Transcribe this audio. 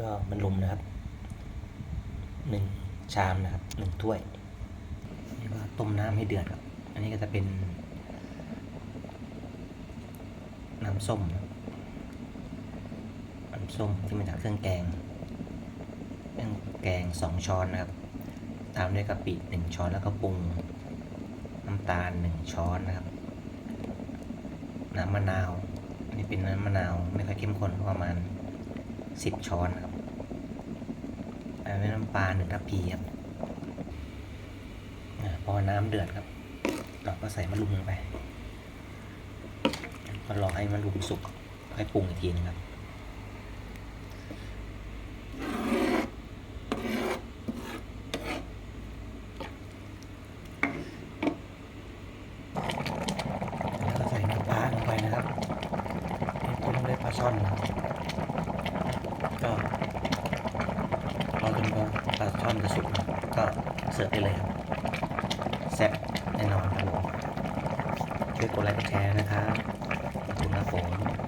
ก็มันลุมนะครับหนึ่งชามนะครับหนึ่งถ้วยนี่ก็ต้มน้ำให้เดือดครับ อันนี้ก็จะเป็น น้ำส้มนะน้ำส้มที่มาจากเครื่องแกงเครื่องแกงสองช้อนนะครับ ตามด้วยกะปิหนึ่งช้อนแล้วก็ปรุงน้ำตาลหนึ่งช้อนนะครับ น้ำมะนาว อันนี้เป็นน้ำมะนาวไม่ค่อยเข้มข้นประมาณ สิบช้อนครับอันนี้น้ำปลาหนึ่งทัพพีครับพอน้ำเดือดครับ เราก็ใส่มะรุมลงไปก็รอให้มะรุมสุกค่อยปรุงอีกทีนึงครับแล้วก็ใส่น้ำปลาลงไปนะครับต้มด้วยปลาช่อนนะครับ ก็รอจนกว่าปลาช่อนจะสุกนก็เสิร์ฟได้เลยครับแซ่บแน่นอนครับผมช่วยกดไลค์กดแชร์นะครับขอบคุณครับผม